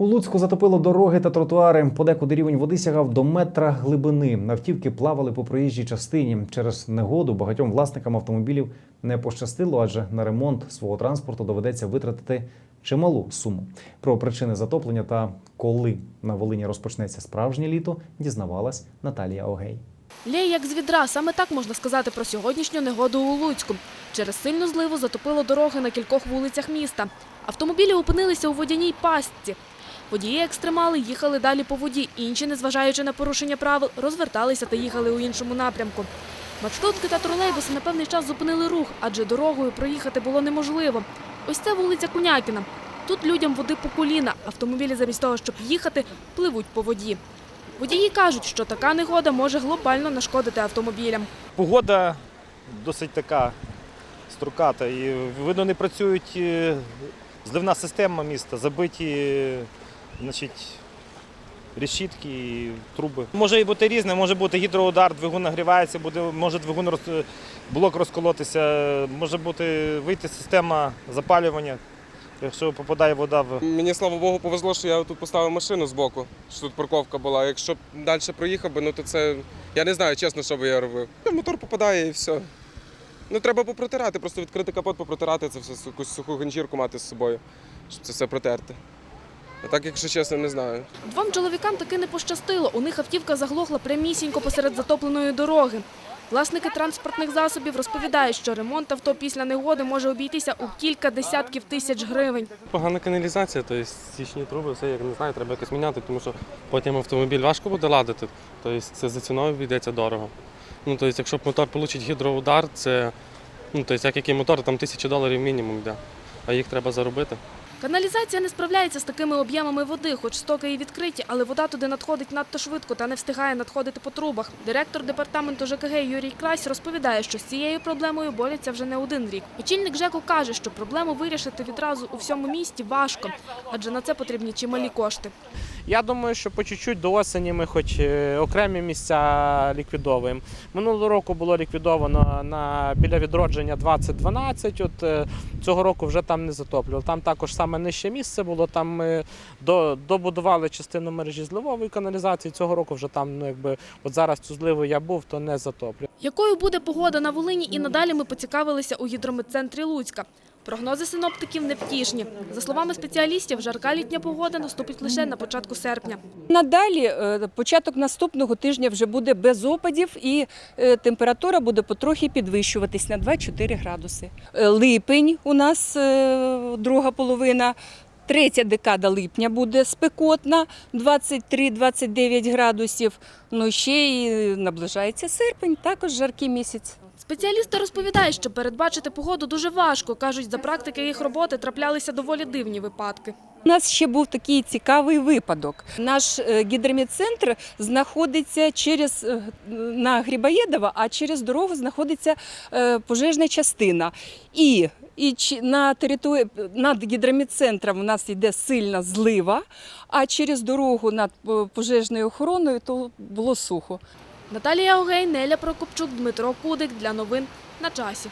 У Луцьку затопило дороги та тротуари. Подекуди рівень води сягав до метра глибини. Автівки плавали по проїжджій частині. Через негоду багатьом власникам автомобілів не пощастило, адже на ремонт свого транспорту доведеться витратити чималу суму. Про причини затоплення та коли на Волині розпочнеться справжнє літо, дізнавалась Наталія Огей. Лє як з відра, саме так можна сказати про сьогоднішню негоду у Луцьку. Через сильну зливу затопило дороги на кількох вулицях міста. Автомобілі опинилися у водяній пастці. Водії екстремали їхали далі по воді, інші, незважаючи на порушення правил, розверталися та їхали у іншому напрямку. Маршрутки та тролейбуси на певний час зупинили рух, адже дорогою проїхати було неможливо. Ось це вулиця Кунякіна. Тут людям води по коліна. Автомобілі замість того, щоб їхати, пливуть по воді. Водії кажуть, що така негода може глобально нашкодити автомобілям. Погода досить така строката. І видно, не працюють е, зливна система міста, забиті значить, решітки і труби. Може і бути різне, може бути гідроудар, двигун нагрівається, буде, може двигун роз, блок розколотися, може бути вийти система запалювання, якщо попадає вода в. Мені слава Богу повезло, що я тут поставив машину збоку, що тут парковка була. Якщо б далі проїхав би, ну то це я не знаю, чесно, що би я робив. Мотор попадає і все. Ну треба попротирати, просто відкрити капот, попротирати це все, якусь суху ганчірку мати з собою, щоб це все протерти. А так, якщо чесно, не знаю. Двом чоловікам таки не пощастило. У них автівка заглохла прямісінько посеред затопленої дороги. Власники транспортних засобів розповідають, що ремонт авто після негоди може обійтися у кілька десятків тисяч гривень. Погана каналізація, тобто стічні труби, все як не знаю, треба якось міняти, тому що потім автомобіль важко буде ладити, тобто це за ціною обійдеться дорого. Ну, тобто, якщо мотор отримає гідроудар, це ну, тобто, як який мотор, там тисячі доларів мінімум йде, а їх треба заробити. Каналізація не справляється з такими об'ємами води, хоч стоки і відкриті, але вода туди надходить надто швидко та не встигає надходити по трубах. Директор департаменту ЖКГ Юрій Крась розповідає, що з цією проблемою борються вже не один рік. Очільник ЖЕКу каже, що проблему вирішити відразу у всьому місті важко, адже на це потрібні чималі кошти. Я думаю, що по чуть-чуть до осені ми хоч е, окремі місця ліквідовуємо. Минулого року було ліквідовано на біля відродження 2012. От е, цього року вже там не затоплювали. Там також саме нижче місце було. Там ми до, добудували частину мережі зливової каналізації. Цього року вже там, ну якби от зараз цю зливу я був, то не затоплю. Якою буде погода на Волині і надалі ми поцікавилися у гідрометцентрі Луцька. Прогнози синоптиків невтішні. За словами спеціалістів, жарка літня погода наступить лише на початку серпня. Надалі е, початок наступного тижня вже буде без опадів і е, температура буде потрохи підвищуватись на 2-4 градуси. Е, Липень у нас друга половина. Третя декада липня буде спекотна, 23-29 градусів. Ну ще й наближається серпень, також жаркий місяць. Спеціалісти розповідають, що передбачити погоду дуже важко. Кажуть, за практики їх роботи траплялися доволі дивні випадки. У нас ще був такий цікавий випадок. Наш е, гідромедцентр знаходиться через е, на Грибоєдова, а через дорогу знаходиться е, пожежна частина. І, і на території над гідромедцентром у нас йде сильна злива, а через дорогу над пожежною охороною то було сухо. Наталія Огей, Неля Прокопчук, Дмитро Кудик для новин на часі.